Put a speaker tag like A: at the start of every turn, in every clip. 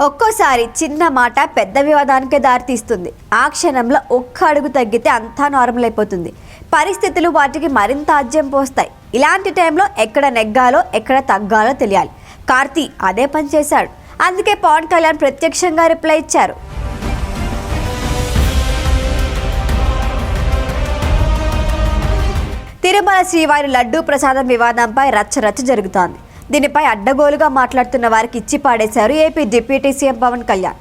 A: ఒక్కోసారి చిన్న మాట పెద్ద వివాదానికే దారితీస్తుంది. ఆ క్షణంలో ఒక్క అడుగు తగ్గితే అంతా నార్మల్ అయిపోతుంది. పరిస్థితులు వాటికి మరింత ఆజ్యం పోస్తాయి. ఇలాంటి టైంలో ఎక్కడ నెగ్గాలో ఎక్కడ తగ్గాలో తెలియాలి. కార్తీ అదే పని చేశాడు. అందుకే పవన్ కళ్యాణ్ ప్రత్యక్షంగా రిప్లై ఇచ్చారు. తిరుమల శ్రీవారి లడ్డూ ప్రసాదం వివాదంపై రచ్చరచ్చ జరుగుతోంది. దీనిపై అడ్డగోలుగా మాట్లాడుతున్న వారికి ఇచ్చి పాడేశారు AP deputy CM Pawan Kalyan.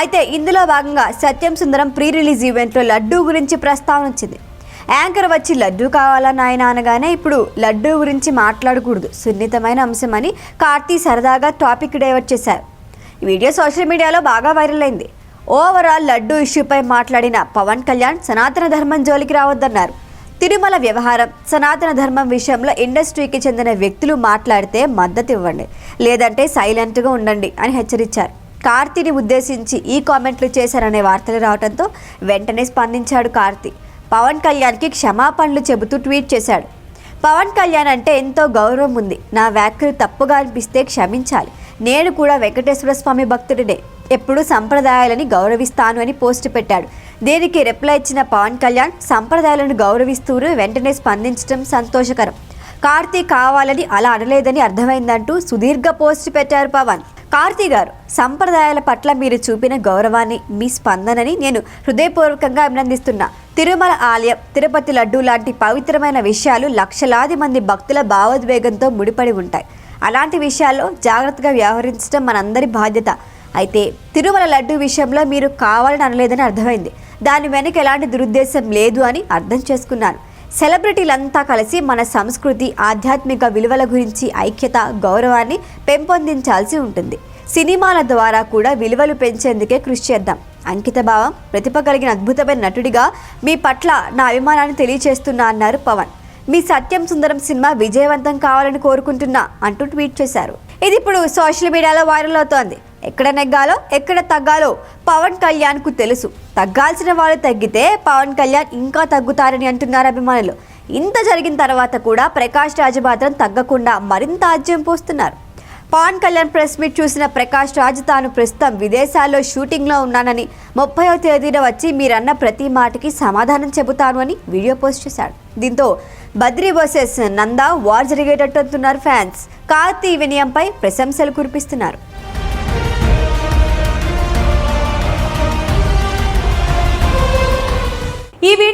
A: అయితే ఇందులో భాగంగా సత్యం సుందరం ప్రీ రిలీజ్ ఈవెంట్లో లడ్డూ గురించి ప్రస్తావన వచ్చింది. యాంకర్ వచ్చి లడ్డూ కావాలని ఆయన అనగానే ఇప్పుడు లడ్డూ గురించి మాట్లాడకూడదు సున్నితమైన అంశమని కార్తీ సరదాగా టాపిక్ డైవర్ట్ చేశారు. ఈ వీడియో సోషల్ మీడియాలో బాగా వైరల్ అయింది. ఓవరాల్ లడ్డూ ఇష్యూపై మాట్లాడిన పవన్ కళ్యాణ్ సనాతన ధర్మం జోలికి రావద్దన్నారు. తిరుమల వ్యవహారం సనాతన ధర్మం విషయంలో ఇండస్ట్రీకి చెందిన వ్యక్తులు మాట్లాడితే మద్దతు ఇవ్వండి లేదంటే సైలెంట్గా ఉండండి అని హెచ్చరించారు. కార్తీని ఉద్దేశించి ఈ కామెంట్లు చేశారనే వార్తలు రావడంతో వెంటనే స్పందించాడు కార్తీ. పవన్ కళ్యాణ్కి క్షమాపణలు చెబుతూ ట్వీట్ చేశాడు. పవన్ కళ్యాణ్ అంటే ఎంతో గౌరవం ఉంది. నా వ్యాఖ్యలు తప్పుగా అనిపిస్తే క్షమించాలి. నేను కూడా వెంకటేశ్వర స్వామి భక్తుడినే. ఎప్పుడూ సంప్రదాయాలని గౌరవిస్తాను అని పోస్ట్ పెట్టాడు. దీనికి రిప్లై ఇచ్చిన పవన్ కళ్యాణ్ సంప్రదాయాలను గౌరవిస్తూరు వెంటనే స్పందించడం సంతోషకరం. కార్తీక్ కావాలని అలా అనలేదని అర్థమైందంటూ సుదీర్ఘ పోస్ట్ పెట్టారు పవన్. కార్తీ గారు సంప్రదాయాల పట్ల మీరు చూపిన గౌరవాన్ని మీ స్పందనని నేను హృదయపూర్వకంగా అభినందిస్తున్నా. తిరుమల ఆలయం తిరుపతి లడ్డు లాంటి పవిత్రమైన విషయాలు లక్షలాది మంది భక్తుల భావోద్వేగంతో ముడిపడి ఉంటాయి. అలాంటి విషయాల్లో జాగ్రత్తగా వ్యవహరించడం మనందరి బాధ్యత. అయితే తిరుమల లడ్డు విషయంలో మీరు కావాలని అనలేదని అర్థమైంది. దాని వెనక ఎలాంటి దురుద్దేశం లేదు అని అర్థం చేసుకున్నాను సెలబ్రిటీలంతా కలిసి మన సంస్కృతి ఆధ్యాత్మిక విలువల గురించి ఐక్యత గౌరవాన్ని పెంపొందించాల్సి ఉంటుంది. సినిమాల ద్వారా కూడా విలువలు పెంచేందుకే కృషి చేద్దాం. అంకితభావం ప్రతిభ కలిగిన అద్భుతమైన నటుడిగా మీ పట్ల నా అభిమానాన్ని తెలియచేస్తున్నా అన్నారు పవన్. మీ సత్యం సుందరం సినిమా విజయవంతం కావాలని కోరుకుంటున్నా అంటూ ట్వీట్ చేశారు. ఇది ఇప్పుడు సోషల్ మీడియాలో వైరల్ అవుతోంది. ఎక్కడ నెగ్గాలో ఎక్కడ తగ్గాలో పవన్ కళ్యాణ్కు తెలుసు. తగ్గాల్సిన వాళ్ళు తగ్గితే పవన్ కళ్యాణ్ ఇంకా తగ్గుతారని అంటున్నారు అభిమానులు. ఇంత జరిగిన తర్వాత కూడా ప్రకాష్ రాజ్ మాత్రం తగ్గకుండా మరింత ఆజ్యం పోస్తున్నారు. పవన్ కళ్యాణ్ ప్రెస్ మీట్ చూసిన ప్రకాష్ రాజ్ తాను ప్రస్తుతం విదేశాల్లో షూటింగ్లో ఉన్నానని ముప్పైవ తేదీన వచ్చి మీరన్న ప్రతి మాటకి సమాధానం చెబుతాను అని వీడియో పోస్ట్ చేశాడు. దీంతో బద్రీ వర్సెస్ నందా వార్ జరిగేటట్టు అంటున్నారు ఫ్యాన్స్. కార్తీ వినయంపై ప్రశంసలు కురిపిస్తున్నారు.